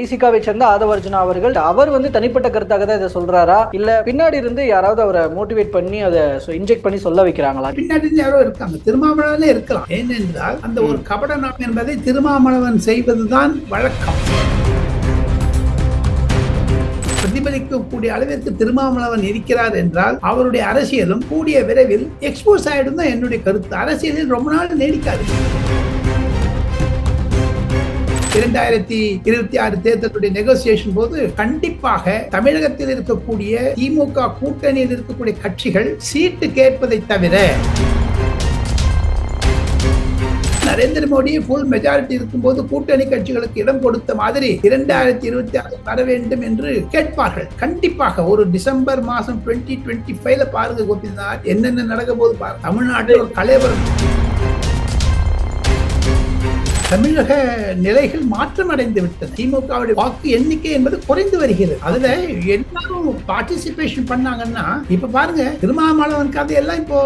பிசிகாவை சேர்ந்த ஆதவ அர்ஜுனா அவர்கள் அவர் வந்து தனிப்பட்ட கருத்தாக தான் இதை சொல்றாரா? இல்ல பின்னாடி இருந்து யாராவது அவரை மோட்டிவேட் பண்ணி அதை இன்ஜெக்ட் பண்ணி சொல்ல வைக்கிறாங்களா? பின்னாடி இருந்து யாரோ இருக்காங்க. திருமாவளவனே இருக்கலாம். ஏனென்றால் அந்த ஒரு கபட நாம் என்பதை திருமாவளவன் செய்வதுதான் வழக்கம். பிரதிபலிக்கக்கூடிய அளவிற்கு திருமாவளவன் இருக்கிறார் என்றால் அவருடைய அரசியலும் கூடிய விரைவில் எக்ஸ்போஸ் ஆயிடும் தான் என்னுடைய கருத்து. அரசியலில் ரொம்ப நாள் நீடிக்காது. இரண்டாயிரத்தி இருபத்தி ஆறு தேர்தலுடைய நெகோசியேஷன் போது கண்டிப்பாக தமிழகத்தில் இருக்கக்கூடிய திமுக கூட்டணியில் இருக்கக்கூடிய கட்சிகள் சீட்டு கேட்பதை தவிர நரேந்திர மோடி ஃபுல் மெஜாரிட்டி இருக்கும்போது கூட்டணி கட்சிகளுக்கு இடம் கொடுத்த மாதிரி இரண்டாயிரத்தி இருபத்தி ஆறு வர வேண்டும் என்று கேட்பார்கள். கண்டிப்பாக ஒரு டிசம்பர் மாசம் டுவெண்ட்டி டுவெண்ட்டி ஃபைவ்ல பாருங்க கோபிநாத் என்னென்ன நடக்க போது தமிழ்நாட்டில் ஒரு தலைவர் தமிழக நிலைகள் மாற்றம் அடைந்து விட்டது திமுகவுடைய வாக்கு எண்ணிக்கை என்பது குறைந்து வருகிறது. அதுல எல்லாரும் பார்ட்டிசிபேஷன் பண்ணாங்கன்னா இப்ப பாருங்க திருமாவளவன் கதை எல்லாம் இப்போ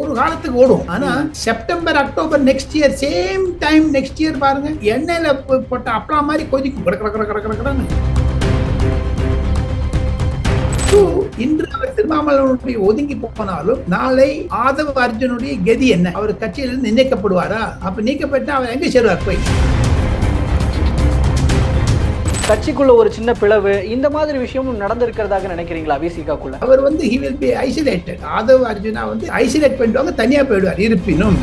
ஒரு காலத்துக்கு ஓடும். ஆனா September October next year same time next year பாருங்க எண்ணெயில போட்ட அப்பளா மாதிரி கொதிக்கும். கட கட கட. இன்று அவர் திருமாவளவனுடைய ஒதுங்கி போனாலும் நாளை ஆதவ அர்ஜுனுடைய கதி என்ன? அவர் கட்சியிலிருந்து நீக்கப்படுவாரா? அப்ப நீக்கப்பட்டா அவர் எங்க சேருவார்? போய். கட்சிக்குள்ள ஒரு சின்ன பிளவு இந்த மாதிரி விஷயமும் நடந்திருக்கிறதாக நினைக்கிறீங்களா விசிகாக்குள்ள? அவர் வந்து he will be isolated. Aadhav Arjuna வந்து ஐசோலேட் பண்ணிடுவாங்க தனியா போயிடுவார். இருப்பினும்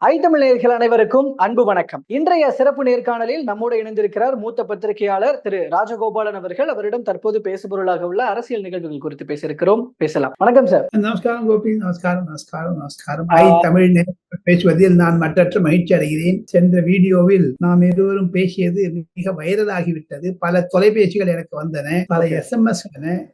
ஐ தமிழர்கள் அனைவருக்கும் அன்பு வணக்கம். இன்றைய சிறப்பு நேர்காணலில் நம்மோடு இணைந்திருக்கிறார் மூத்த பத்திரிகையாளர் திரு ராஜகோபாலன் அவர்கள். அவரிடம் தற்போது பேசுபொருளாக உள்ள அரசியல் நிகழ்வுகள் குறித்து பேசியிருக்கிறோம். பேசலாம். வணக்கம் சார். நமஸ்காரம் கோபி. நமஸ்காரம் நமஸ்காரம் நமஸ்காரம். ஐ தமிழ் பேசுவதில் நான் மற்றற்ற மகிழ்ச்சி அடைகிறேன். சென்ற வீடியோவில் நாம் இருவரும் பேசியது மிக வைரலாகிவிட்டது. பல தொலைபேசிகள் எனக்கு வந்தன. பல எஸ்எம்எஸ்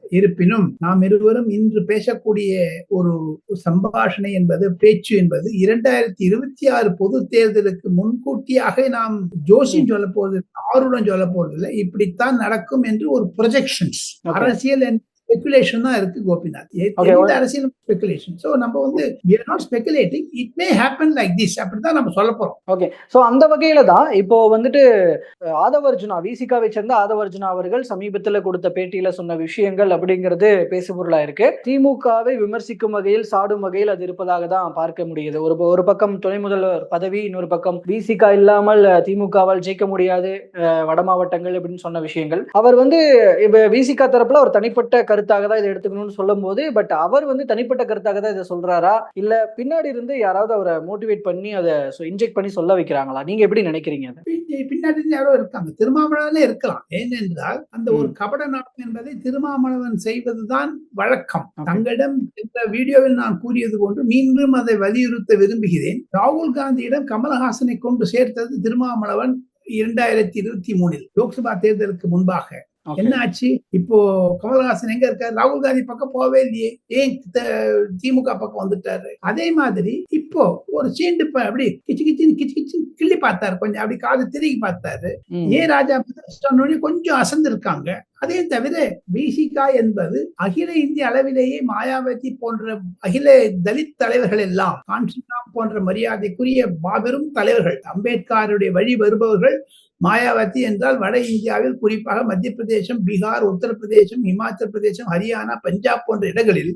இருப்பினும் நாம் இருவரும் இன்று பேசக்கூடிய ஒரு சம்பாஷணை என்பது பேச்சு என்பது இரண்டாயிரத்தி இருபத்தி ஆறு பொது தேர்தலுக்கு முன்கூட்டியாக நாம் ஜோசியம் சொல்ல போவது ஆருடன் சொல்ல போவதில்லை இப்படித்தான் நடக்கும் என்று ஒரு ப்ரொஜெக்ஷன்ஸ். அரசியல் ஸ்பெகுலேஷன் தான் இருக்கு கோபிநாத். அரசியல் ஸ்பெகுலேஷன் சோ நம்ம வந்து we are not speculating. It may happen like this. அப்படிதான் நம்ம சொல்ல போறோம். ஓகே சோ அந்த வகையில தான் இப்போ வந்துட்டு அஹ், ஆதவ அர்ஜுனா விசிகாவை சேர்ந்த ஆதவ அர்ஜுனா அவர்கள் சமீபத்துல கொடுத்த பேட்டியில சொன்ன விஷயங்கள் அப்படிங்கிறது பேசுபொருளா இருக்கு திமுகவை விமர்சிக்கும் வகையில் சாடும் வகையில் அது இருப்பதாக தான் பார்க்க முடியுது. ஒரு ஒரு பக்கம் துணை முதல்வர் பதவி இன்னொரு பக்கம் விசிகா இல்லாமல் திமுகவால் ஜெயிக்க முடியாது வட மாவட்டங்கள் அப்படின்னு சொன்ன விஷயங்கள். அவர் வந்து விசிகா தரப்புல ஒரு தனிப்பட்ட கருத்தாக தான் இதை எடுத்துக்கணும்னு சொல்லும் போது பட் அவர் வந்து தனிப்பட்ட கருத்தாக தான் இதை சொல்றாரா? இல்ல பின்னாடி இருந்து யாராவது அவரை மோட்டிவேட் பண்ணி அதை இன்ஜெக்ட் பண்ணி சொல்ல வைக்கிறாங்களா? நீங்க எப்படி நினைக்கிறீங்க பின்னாடி யாரோ இருக்காங்க. திருமாவளவனே இருக்கலாம். ஏனென்றால் அந்த ஒரு கபட நாடகம் என்பதை திருமாவளவன் செய்வதுதான் வழக்கம். தங்களிடம் இந்த வீடியோவில் நான் கூறியது போன்று மீண்டும் அதை வலியுறுத்த விரும்புகிறேன். ராகுல் காந்தியிடம் கமலஹாசனை கொண்டு சேர்த்தது திருமாவளவன் இரண்டாயிரத்தி இருபத்தி மூணில். லோக்சபா தேர்தலுக்கு முன்பாக. என்ன ஆச்சு இப்போ கமல்ஹாசன் எங்க இருக்காரு? ராகுல் காந்தி பக்கம் போகவே இல்லையே. ஏன் திமுக பக்கம் வந்துட்டாரு? அதே மாதிரி இப்போ ஒரு சீண்டு அப்படி கிச்சு கிச்சின்னு கிச்சு கிச்சின்னு கிள்ளி பார்த்தாரு. கொஞ்சம் அப்படி காது திருகி பார்த்தாரு. ஏ ராஜா கொஞ்சம் அசந்திருக்காங்க. அதே தவிர பிசிகா என்பது அகில இந்திய அளவிலேயே மாயாவதி போன்ற அகில தலித் தலைவர்கள் எல்லாம் கான்சிராம் போன்ற மரியாதைக்குரிய மாபெரும் தலைவர்கள் அம்பேத்கருடைய வழி வருபவர்கள் மாயாவதி என்றால் வட இந்தியாவில் குறிப்பாக மத்திய பிரதேசம் பீகார் உத்தரப்பிரதேசம் இமாச்சல பிரதேசம் ஹரியானா பஞ்சாப் போன்ற இடங்களில்.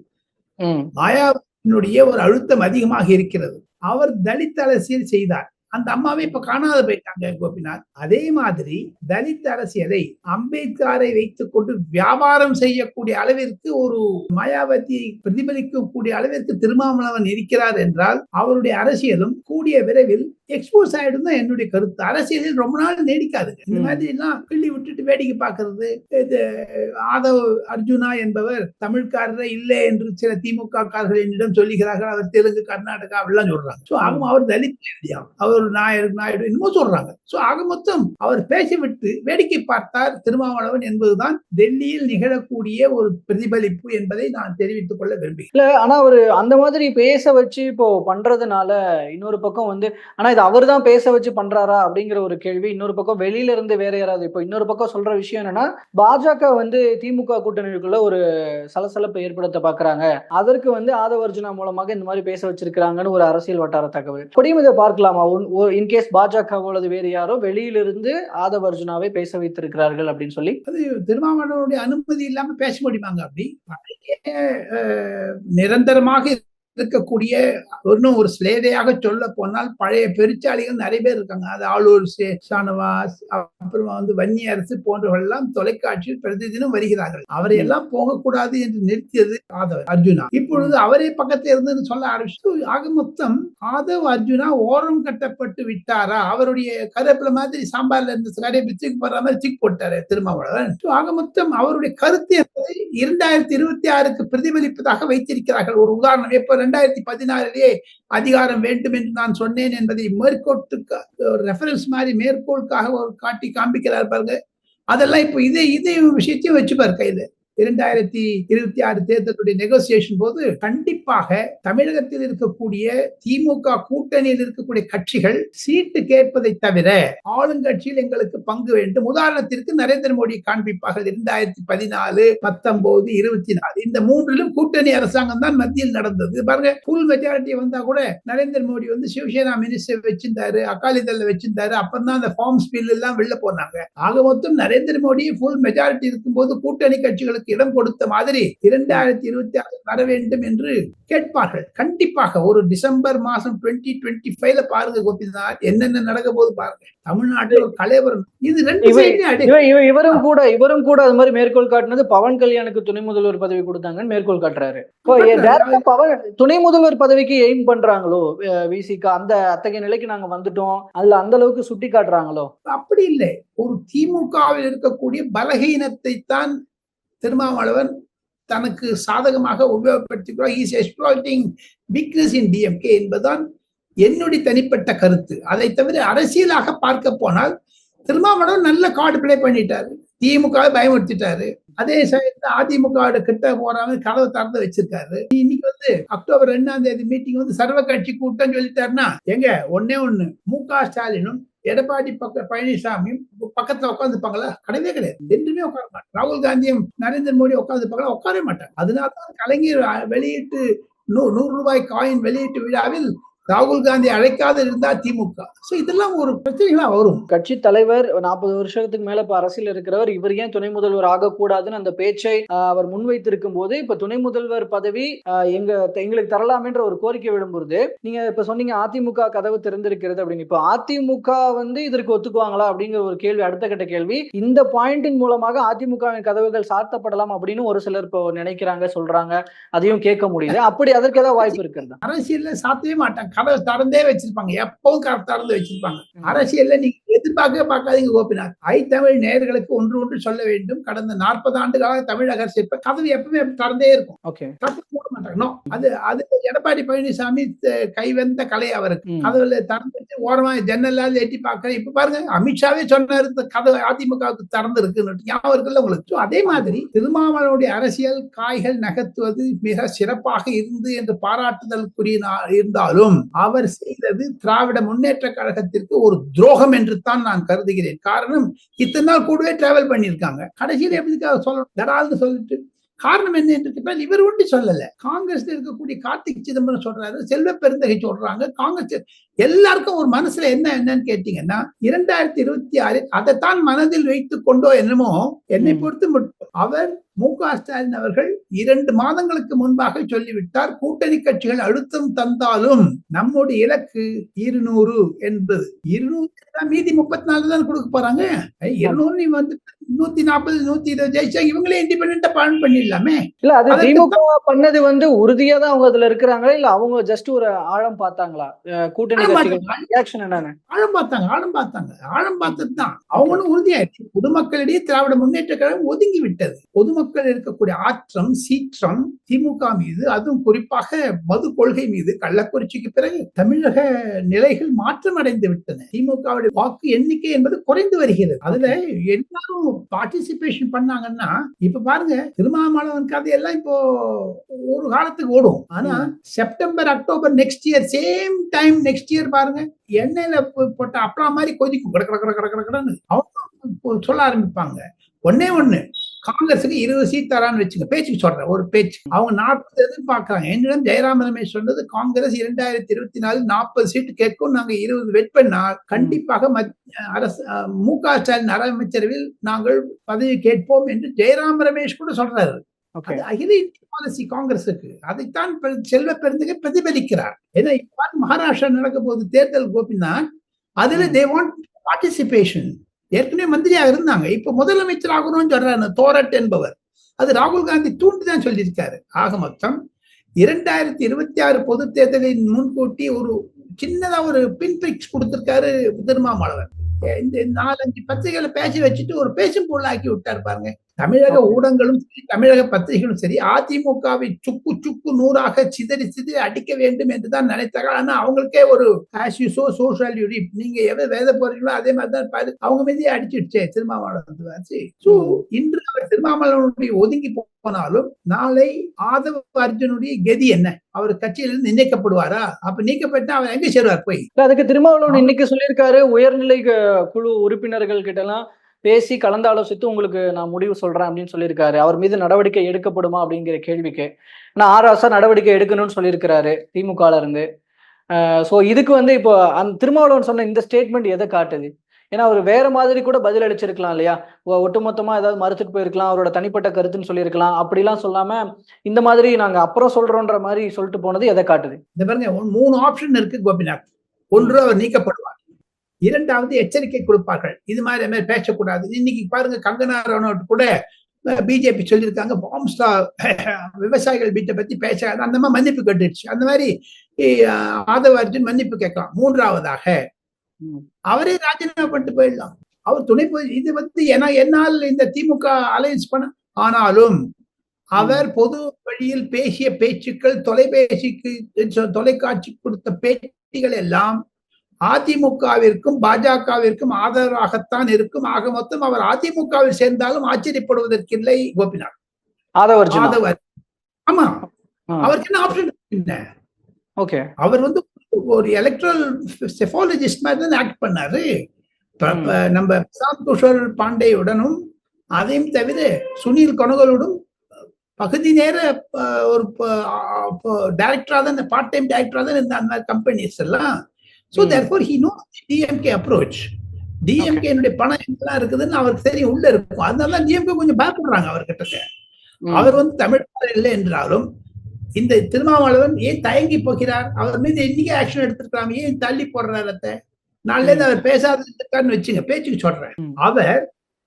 மாயாவதியினுடைய ஒரு அழுத்தம் அதிகமாக இருக்கிறது அவர் தலித் அரசியல் செய்தார் அந்த அம்மாவை இப்ப காணாத போயிட்டாங்க கோபிநாத். அதே மாதிரி தலித் அரசியலை அம்பேத்கரை வைத்துக் கொண்டு வியாபாரம் செய்யக்கூடிய அளவிற்கு ஒரு மாயாவதியை பிரதிபலிக்கக்கூடிய அளவிற்கு திருமாவளவன் இருக்கிறார் என்றால் அவருடைய அரசியலும் கூடிய விரைவில் எக்ஸ்போஸ் ஆயிடும் தான் என்னுடைய கருத்து. அரசியலில் ரொம்ப நாள் நீடிக்காது இந்த. மாதிரி எல்லாம் கிள்ளி விட்டுட்டு வேடிக்கை பார்க்கிறது இது ஆதவ் அர்ஜுனா என்பவர் தமிழ்காரரே இல்லை என்று சில திமுக காரர்கள் என்னிடம் சொல்லுகிறார்கள். அவர் தெலுங்கு கர்நாடகா அப்படிலாம் சொல்றாங்க. சோ அவங்க அவர் தலித் அவர் ஒரு நாயர் நாயுடு என்னமோ சொல்றாங்க. சோ ஆக மொத்தம் அவர் பேசிவிட்டு வேடிக்கை பார்த்தார் திருமாவளவன் என்பதுதான் டெல்லியில் நிகழக்கூடிய ஒரு பிரதிபலிப்பு என்பதை நான் தெரிவித்துக் கொள்ள விரும்புகிறேன். இல்ல ஆனா அவரு அந்த மாதிரி பேச வச்சு இப்போ பண்றதுனால இன்னொரு பக்கம் வந்து ஆனா இது அவர் தான் பேச வச்சு பண்றாரா அப்படிங்கிற ஒரு கேள்வி. இன்னொரு பக்கம் வெளியில இருந்து வேற யாராவது இப்போ இன்னொரு பக்கம் சொல்ற விஷயம் என்னன்னா பாஜக வந்து திமுக கூட்டணிக்குள்ள ஒரு சலசலப்பை ஏற்படுத்த பாக்குறாங்க. அதற்கு வந்து ஆதவர்ஜுனா மூலமாக இந்த மாதிரி பேச வச்சிருக்காங்கன்னு ஒரு அரசியல் வட்டார தகவல். கொடியும் இதை பார்க்கலாமா? இன்கேஸ் பாஜக அல்லது வேறு யாரோ வெளியிலிருந்து ஆதவ அர்ஜுனாவை பேச வைத்திருக்கிறார்கள் அப்படின்னு சொல்லி. அது திருமாவளவனுடைய அனுமதி இல்லாம பேச முடியுமாங்க அப்படி? நிரந்தரமாக இருக்கக்கூடிய இன்னும் ஒரு ஸ்லேதையாக சொல்ல போனால் பழைய பெருச்சாளிகள் நிறைய பேர் இருக்காங்க. அது ஆளூர் சானவாஸ் ஷானவாஸ் அப்புறமா வந்து வன்னி அரசு போன்றவர்கள் எல்லாம் தொலைக்காட்சியில் பிரதிதினம் வருகிறார்கள். அவரை எல்லாம் போகக்கூடாது என்று நிறுத்தியது ஆதவ அர்ஜுனா. இப்பொழுது அவரே பக்கத்துல இருந்து சொல்ல ஆரம்பிச்சு ஆக மொத்தம் ஆதவ் அர்ஜுனா ஓரம் கட்டப்பட்டு விட்டாரா? அவருடைய கருவேப்பில மாதிரி சாம்பார்ல இருந்து கரையை சிக் போடுற மாதிரி சிக் போட்டாரு திருமாவளவன். ஆக மொத்தம் அவருடைய கருத்து என்பதை இரண்டாயிரத்தி இருபத்தி ஆறுக்கு பிரதிபலிப்பதாக வைத்திருக்கிறார்கள். ஒரு உதாரணம் இப்ப ரெண்டாயிரத்தி பதினாறிலேயே அதிகாரம் வேண்டும் என்று நான் சொன்னேன் என்பதை மேற்கோட்டுக்கு ஒரு ரெஃபரன்ஸ் மாதிரி மேற்கோளுக்காக ஒரு காட்டி காண்பிக்கிறார் பாருங்க. அதெல்லாம் இப்போ இதே இதே விஷயத்தையும் வச்சுப்பார் கையில. இரண்டாயிரத்தி இருபத்தி ஆறு தேர்தலுடைய நெகோசியேஷன் போது கண்டிப்பாக தமிழகத்தில் இருக்கக்கூடிய திமுக கூட்டணியில் இருக்கக்கூடிய கட்சிகள் சீட்டு கேட்பதை தவிர ஆளுங்கட்சியில் எங்களுக்கு பங்கு வேண்டும். உதாரணத்திற்கு நரேந்திர மோடி காண்பிப்பார்கள். இரண்டாயிரத்தி பதினாலு பத்தொன்பது இருபத்தி நாலு. இந்த மூன்றிலும் கூட்டணி அரசாங்கம் தான் மத்தியில் நடந்தது. பாருங்க ஃபுல் மெஜாரிட்டி வந்தா கூட நரேந்திர மோடி வந்து சிவசேனா மினிஸ்டர் வச்சிருந்தாரு அகாலிதள்ல வச்சிருந்தாரு. அப்பதான் அந்த ஃபார்ம்ஸ் பில் எல்லாம் வெளில போனாங்க. ஆக மொத்தம் நரேந்திர மோடி ஃபுல் மெஜாரிட்டி இருக்கும்போது கூட்டணி கட்சிகளுக்கு இடம் கொடுத்த மாதிரி இரண்டாயிரத்தி இருபத்தி ஆறு வர வேண்டும் என்று கேட்பார்கள். கண்டிப்பாக ஒரு டிசம்பர் மாசம் டுவெண்ட்டி டுவெண்ட்டி ஃபைவ்ல பாருங்க கோபிநாத் என்னென்ன நடக்க போது பாருங்க. தமிழ்நாட்டில் ஒரு கலைவரம் இது ரெண்டு இவரும் கூட இவரும் கூட அது மாதிரி மேற்கோள் காட்டினது பவன் கல்யாணுக்கு துணை முதல்வர் பதவி கொடுத்தாங்கன்னு மேற்கோள் காட்டுறாரு. பவன் துணை முதல்வர் பதவிக்கு எய்ம் பண்றாங்களோ விசிகா அந்த அத்தகைய நிலைக்கு நாங்க வந்துட்டோம். அதுல அந்த அளவுக்கு சுட்டி காட்டுறாங்களோ அப்படி இல்லை. ஒரு திமுகவில் இருக்கக்கூடிய பலகீனத்தை தான் திருமாவளவன் தனக்கு சாதகமாக உபயோகப்படுத்திக்கிறார் is exploiting weakness in DMK என்பதுதான் என்னுடைய தனிப்பட்ட கருத்து. அதை தவிர அரசியலாக பார்க்க போனால் திருமாவளவன் நல்ல கார்டு பிளே பண்ணிட்டாரு. திமுக பயமுறுத்திட்டாரு. அதே சமயத்துல அதிமுக கிட்ட போறாங்க கதவை திறந்து வச்சிருக்காரு. இன்னைக்கு வந்து அக்டோபர் ரெண்டாம் தேதி மீட்டிங் வந்து சர்வ கட்சி கூட்டம் சொல்லிட்டாருன்னா எங்க? ஒன்னே ஒண்ணு. மு க ஸ்டாலினும் எடப்பாடி பக்க பழனிசாமியும் பக்கத்துல உட்காந்துப்பாங்களா கிடையவே கிடையாது. ரெண்டுமே உட்கார மாட்டாங்க ராகுல் காந்தியும் நரேந்திர மோடி உட்காந்துப்பாங்களா உட்காரவே மாட்டாங்க அதனால தான் கலைஞர் வெளியிட்டு நூ- நூறு ரூபாய் காயின் வெளியீட்டு விழாவில் ராகுல் காந்தி அழைக்காத இருந்தா திமுக இதெல்லாம் ஒரு பிரச்சனைகளா வரும். கட்சி தலைவர் நாற்பது வருஷத்துக்கு மேல இப்ப அரசியல் இருக்கிறவர் இவர் ஏன் துணை முதல்வர் ஆகக்கூடாதுன்னு அந்த பேச்சை அவர் முன்வைத்திருக்கும் போது இப்ப துணை முதல்வர் பதவி எங்க எங்களுக்கு தரலாமென்ற ஒரு கோரிக்கை விடும்பொழுது நீங்க இப்ப சொன்னீங்க அதிமுக கதவு திறந்திருக்கிறது அப்படின்னு. இப்போ அதிமுக வந்து இதற்கு ஒத்துக்குவாங்களா அப்படிங்கிற ஒரு கேள்வி அடுத்த கட்ட கேள்வி. இந்த பாயிண்டின் மூலமாக அதிமுகவின் கதவுகள் சாத்தப்படலாம் அப்படின்னு ஒரு சிலர் இப்போ நினைக்கிறாங்க சொல்றாங்க. அதையும் கேட்க முடியுது. அப்படி அதற்கு ஏதாவது வாய்ப்பு இருக்கிறதா அரசியல்ல சாத்தவே மாட்டாங்க. கதவை திறந்தே வச்சிருப்பாங்க. எப்பவும் திறந்து வச்சிருப்பாங்க. அரசியல்ல நீங்க எதிர்பார்க்கவே பார்க்காதீங்க கோபிநாத். ஐ தமிழ் நேயர்களுக்கு ஒன்று ஒன்று சொல்ல வேண்டும். கடந்த நாற்பது ஆண்டுகளாக தமிழக அரசு இப்ப கதவு எப்பவுமே திறந்தே இருக்கும். மாட்டாங்க. அது அது எடப்பாடி பழனிசாமி கைவந்த கலை அவருக்கு. கதவுல திறந்துட்டு ஓரமா ஜன்னலால் எட்டி பார்க்க இப்ப பாருங்க அமித்ஷாவே சொன்னாரு இந்த கதவு அதிமுகவுக்கு திறந்து இருக்குன்னு ஞாபகம் இருக்குல்ல உங்களுக்கு? அதே மாதிரி திருமாவளவனுடைய அரசியல் காய்கள் நகர்த்துவது மிக சிறப்பாக இருந்து என்று பாராட்டுதலுக்குரிய இருந்தாலும் அவர் செய்தது திராவிட முன்னேற்ற கழகத்திற்கு ஒரு துரோகம் என்று தான் நான் கருதுகிறேன். காரணம் இத்தனை நாள் கூடவே டிராவல் பண்ணியிருக்காங்க. கடைசியில் எப்படி சொல்லணும் தடால்னு சொல்லிட்டு. காரணம் என்ன என்று கேட்டால் இவர் ஒண்டி சொல்லல. காங்கிரஸ்ல இருக்கக்கூடிய கார்த்திக் சிதம்பரம் சொல்றாரு செல்வ பெருந்தகை சொல்றாங்க. காங்கிரஸ் எல்லாருக்கும் ஒரு மனசுல என்ன என்னன்னு கேட்டீங்கன்னா இரண்டாயிரத்தி இருபத்தி ஆறில் அதைத்தான் மனதில் வைத்துக் கொண்டோ என்னமோ என்னை. பொறுத்து அவர் மு க ஸ்டாலின் அவர்கள் இரண்டு மாதங்களுக்கு முன்பாக சொல்லிவிட்டார் கூட்டணி கட்சிகள் அழுத்தம் தந்தாலும் நம்முடைய இலக்கு இருநூறு என்பது. இருநூறு மீதி முப்பத்தி நாலு தான் கொடுக்க போறாங்க. இருநூறு நீ வந்து நூத்தி நாற்பது நூத்தி இருபது ஜெயிச்சா இவங்களே இண்டிபெண்டா பான் பண்ணிடலாமே? இல்ல அது திமுக பண்ணது வந்து உறுதியா தான் அவங்க அதுல இருக்கிறாங்களா? இல்ல அவங்க ஜஸ்ட் ஒரு ஆழம் பார்த்தாங்களா? கூட்டணி என்னன்னு? ஆழம் பார்த்தாங்க ஆழம் பார்த்தாங்க. ஆழம் பார்த்தது தான். அவங்களும் உறுதியாயிடுச்சு. பொதுமக்களிடையே திராவிட முன்னேற்ற கழகம் ஒதுங்கி விட்டது. பொதுமக்கள் இருக்கக்கூடிய ஆற்றம் சீற்றம் திமுக மீது அதுவும் குறிப்பாக மது கொள்கை மீது கள்ளக்குறிச்சிக்கு பிறகு தமிழக நிலைகள் மாற்றம் அடைந்து விட்டன. திமுகவுடைய வாக்கு எண்ணிக்கை என்பது குறைந்து வருகிறது. அதுல எல்லாரும் பார்ட்டிசிபேஷன் பண்ணாங்கன்னா இப்ப பாருங்க திருமாவளவன் கதையெல்லாம் இப்போ ஒரு காலத்துக்கு ஓடும். ஆனா September October next year same time next year பாருங்க எண்ணெயில போட்ட அப்பளம் மாதிரி கொதிக்கும். கட கட கட கட கட கடன்னு அவங்க சொல்ல ஆரம்பிப்பாங்க. ஒன்னே ஒண்ணு காங்கிரஸுக்கு இருபது சீட் தரான்னு வச்சுங்க பேச்சுக்கு சொல்றேன் ஒரு பேச்சு. அவங்க நாற்பது எதிர்பார்க்கறாங்க. என்னிடம் ஜெயராம் ரமேஷ் சொன்னது காங்கிரஸ் இரண்டாயிரத்தி இருபத்தி நாலு நாற்பது சீட் கேட்கும் நாங்க இருபது வெட் பண்ணால் கண்டிப்பாக அரசு மு க ஸ்டாலின் அமைச்சரவையில் நாங்கள் பதவி கேட்போம் என்று ஜெயராம் ரமேஷ் கூட சொல்றாரு. அகில இந்திய பாலிசி காங்கிரசுக்கு அதைத்தான் செல்வ பெருந்தகை பிரதிபலிக்கிறார். ஏன்னா மகாராஷ்டிரா நடக்க போகுது தேர்தல் கோபிநாத் அதுல தே வாண்ட் பார்ட்டிசிபேஷன் ஏற்கனவே மந்திரியா இருந்தாங்க. இப்ப முதலமைச்சர் ஆகணும்னு சொல்றாரு தோரட் என்பவர். அது ராகுல் காந்தி தூண்டிதான் சொல்லியிருக்காரு. ஆக மொத்தம் இரண்டாயிரத்தி இருபத்தி ஆறு பொது தேர்தலின் முன்கூட்டி ஒரு சின்னதா ஒரு பின் பிக்ஸ் கொடுத்திருக்காரு திருமாவளவன் இந்த நாலஞ்சு பத்திரிகைகளை பேசி வச்சுட்டு ஒரு பேசும் பொருளாக்கி விட்டாரு பாருங்க. தமிழக ஊடகங்களும் சரி தமிழக பத்திரிகைகளும் சரி அதிமுகவை சுக்கு சுக்கு நூறாக சிதறி சிதறி அடிக்க வேண்டும் என்று தான் நினைத்தார்கள். ஆனா அவங்களுக்கே ஒரு சோ சோஷியல் நீங்க எதை வேத போறீங்களோ அதே மாதிரி தான் பாரு அவங்க மீதே அடிச்சிடுச்சே திருமாவளவன் ஸோ இன்று அவர் திருமாவளவனுடைய ஒதுங்கி போனாலும் நாளை ஆதவ அர்ஜுனுடைய கதி என்ன? அவர் கட்சியிலிருந்து நீக்கப்படுவாரா? அப்ப நீக்கப்பட்டா அவர் எங்க சேருவார் போய்? அதுக்கு திருமாவளவன் இன்னைக்கு சொல்லியிருக்காரு உயர்நிலை குழு உறுப்பினர்கள் கிட்ட எல்லாம் பேசி கலந்தாலோசித்து உங்களுக்கு நான் முடிவு சொல்றேன் அப்படின்னு சொல்லியிருக்காரு. அவர் மீது நடவடிக்கை எடுக்கப்படுமா அப்படிங்கிற கேள்விக்கு நான் ஆராசா நடவடிக்கை எடுக்கணும்னு சொல்லியிருக்கிறாரு திமுகல இருந்து. ஸோ இதுக்கு வந்து இப்போ அந்த திருமாவளவன் சொன்ன இந்த ஸ்டேட்மெண்ட் எதை காட்டுது? ஏன்னா அவர் வேற மாதிரி கூட பதில் அளிச்சிருக்கலாம் இல்லையா? ஒட்டுமொத்தமாக ஒட்டுமொத்தமா ஏதாவது மறுத்துட்டு போயிருக்கலாம் அவரோட தனிப்பட்ட கருத்துன்னு சொல்லியிருக்கலாம். அப்படிலாம் சொல்லாம இந்த மாதிரி நாங்க அப்புறம் சொல்றோன்ற மாதிரி சொல்லிட்டு போனது எதை காட்டுது? இந்த பாருங்க மூணு ஆப்ஷன் இருக்கு கோபிநாத். ஒன்று அவர் நீக்கப்படுவார். இரண்டாவது எச்சரிக்கை கொடுப்பார்கள். இது மாதிரி மாதிரி பேசக்கூடாது. இன்னைக்கு பாருங்க கங்கனா ரனோட் கூட பிஜேபி சொல்லியிருக்காங்க பாம்ஸ்டா விவசாயிகள் வீட்டை பத்தி பேசாது அந்த மாதிரி மன்னிப்பு கேட்டுடுச்சு அந்த மாதிரி ஆதவ அர்ஜுன் மன்னிப்பு கேட்கலாம். மூன்றாவதாக. அவரே ராஜினாமா பண்ணிட்டு போயிடலாம். அவர் துணை இது வந்து ஏன்னா என்னால் இந்த திமுக அலையன்ஸ் பண்ண ஆனாலும் அவர் பொது வழியில் பேசிய பேச்சுக்கள் தொலைபேசிக்கு தொலைக்காட்சி கொடுத்த பேட்டிகள் எல்லாம் அதிமுகவிற்கும் பாஜகவிற்கும் ஆதரவாகத்தான் இருக்கும். ஆக மொத்தம் அவர் அதிமுகவில் சேர்ந்தாலும் ஆச்சரியப்படுவதற்கில்லை கோபிநாத். ஆதவர் ஆமா. அவருக்கு என்ன ஆப்ஷன் என்ன? ஓகே. அவர் வந்து ஒரு எலக்ட்ரல் செஃபாலஜிஸ்ட் மாதிரி தான் ஆக்ட் பண்ணாரு. நம்ம பிரசாந்த் கிஷோர் பாண்டேயுடனும் அதையும் தவிர சுனில் கொனகலோடும் பகுதி நேர ஒரு டைரக்டரா தான் பார்ட் டைம் டைரக்டரா தான் இருந்த அந்த மாதிரி கம்பெனிஸ் எல்லாம். So. Therefore he no DMK approach DMK என்னுடைய பணம் எங்கெல்லாம் இருக்குதுன்னு அவருக்கு தெரியும். உள்ள இருக்கும். அதனால தான் டிஎம்கே கொஞ்சம் பயப்படுறாங்க அவர்கிட்ட அவர் வந்து தமிழ்நாடு இல்லை என்றாலும் இந்த திருமாவளவன் ஏன் தயங்கி போகிறார்? அவர் மீது இன்னைக்கு ஆக்ஷன் எடுத்திருக்கலாம் ஏன் தள்ளி போடுறாரு அத்தை? நாளில இருந்து அவர் பேசாதுன்னு வச்சுங்க. பேச்சுக்கு சொல்றேன். ம். அவர்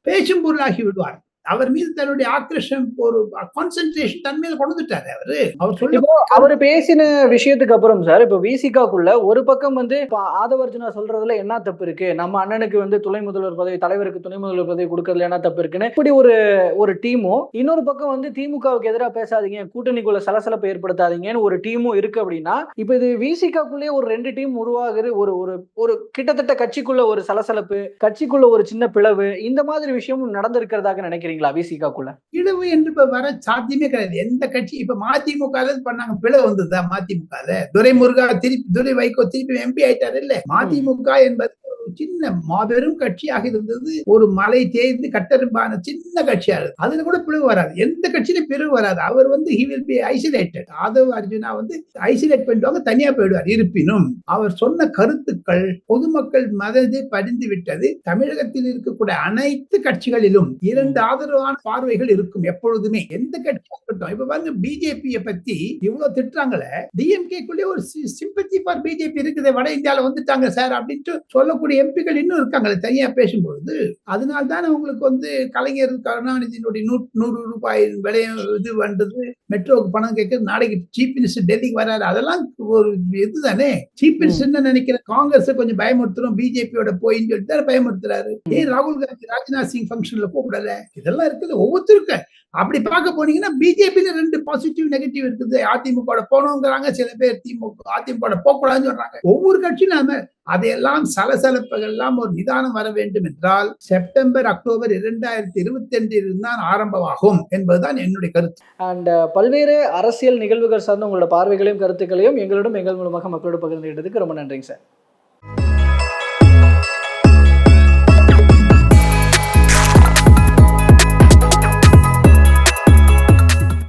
பேச்சும் பொருளாகி விடுவார். அவர் மீது தன்னுடைய ஆக்ரஷம் ஒரு கான்சென்ட்ரேஷன் தன்மையில கொண்டு வந்துட்டாரு அவரு. அவர் சொல்ல அவர் பேசின விஷயத்துக்கு அப்புறம் சார் இப்போ விசிகாக்குள்ள ஒரு பக்கம் வந்து ஆதவர்ஜுனா சொல்றதுல என்ன தப்பு இருக்கு? நம்ம அண்ணனுக்கு வந்து துணை முதல்வர் பதவி தலைவருக்கு துணை முதல்வர் பதவி கொடுக்கறதுல என்ன தப்பு இருக்குன்னு இப்படி ஒரு ஒரு டீமும் இன்னொரு பக்கம் வந்து திமுகவுக்கு எதிராக பேசாதீங்க கூட்டணிக்குள்ள சலசலப்பை ஏற்படுத்தாதீங்கன்னு ஒரு டீமும் இருக்கு அப்படின்னா இப்போ இது விசிகாக்குள்ளேயே ஒரு ரெண்டு டீம் உருவாகுது ஒரு ஒரு ஒரு கிட்டத்தட்ட கட்சிக்குள்ள ஒரு சலசலப்பு கட்சிக்குள்ள ஒரு சின்ன பிளவு இந்த மாதிரி விஷயமும் நடந்திருக்கிறதாக நினைக்கிறீங்களா விசிகாக்குள்ள பிளவு என்று இப்ப வர சாத்தியமே கிடையாது. எந்த கட்சி இப்ப மதிமுக பண்ணாங்க பிளவு வந்ததா மதிமுக துரைமுருகா திருப்பி துரை வைகோ திருப்பி எம்பி ஆயிட்டாரு இல்ல? மதிமுக என்பது சின்ன மாபெரும் கட்சியாக இருந்தது. ஒரு மலை தேர்ந்து கட்டெரும்பான சின்ன கட்சியா இருக்கு அதுல கூட பிளவு வராது. எந்த கட்சியிலும் பிளவு வராது. அவர் வந்து he will be isolated Aadhav Arjuna வந்து ஐசோலேட் பண்ணிடுவாங்க தனியா போயிடுவார். இருப்பினும் அவர் சொன்ன கருத்துக்கள் பொதுமக்கள் மனதில் பதிந்து விட்டது. தமிழகத்தில் இருக்கக்கூடிய அனைத்து கட்சிகளிலும் இரண்டு ஆதரவான பார்வைகள் இருக்கும் எப்பொழுதுமே. எந்த கட்சியா இருக்கட்டும் இப்ப பாருங்க பிஜேபியை பத்தி இவ்வளவு திட்டுறாங்களே. டிஎம்கேக்குள்ளே ஒரு சிம்பத்தி ஃபார் பிஜேபி இருக்குது வட இந்தியால வந்துட்டாங்க சார் அப்படின்ட்டு சொல்லக்கூடிய இருக்கக்கூடிய எம்பிக்கள் இன்னும் இருக்காங்களே தனியா பேசும்பொழுது அதனால தான் அவங்களுக்கு வந்து கலைஞர் கருணாநிதியினுடைய நூ நூறு ரூபாய் விலைய இது வந்தது மெட்ரோவுக்கு பணம் கேட்கறது நாளைக்கு சீஃப் மினிஸ்டர் டெல்லிக்கு வராரு அதெல்லாம் ஒரு இதுதானே? சீஃப் மினிஸ்டர் என்ன நினைக்கிற காங்கிரஸ் கொஞ்சம் பயமுறுத்துறோம் பிஜேபியோட போயின்னு சொல்லிட்டு பயமுறுத்துறாரு. ஏன் ராகுல் காந்தி ராஜ்நாத் சிங் ஃபங்க்ஷன்ல கூப்பிடல இதெல்லாம் இருக்குது ஒவ்வொருத்தருக்கும். அப்படி பார்க்க போனீங்கன்னா பிஜேபியில ரெண்டு பாசிட்டிவ் நெகட்டிவ் இருக்குது. அதிமுக போனோங்கிறாங்க சில பேர் திமுக அதிமுக போகக்கூடாதுன்னு சொல்றாங்க. ஒவ்வொரு கட்சியும் நாம அதையெல்லாம் சலசலப்புகள் எல்லாம் ஒரு நிதானம் வர வேண்டும் என்றால் செப்டம்பர் அக்டோபர் இரண்டாயிரத்தி இருபத்தி ரெண்டில் தான் ஆரம்பமாகும் என்பதுதான் என்னுடைய கருத்து. அண்ட் uh, பல்வேறு அரசியல் நிகழ்வுகள் சார்ந்த உங்களோட பார்வைகளையும் கருத்துக்களையும் எங்களிடம் எங்கள் மூலமாக மக்களோட பகிர்ந்துகிட்டதுக்கு ரொம்ப நன்றிங்க சார்.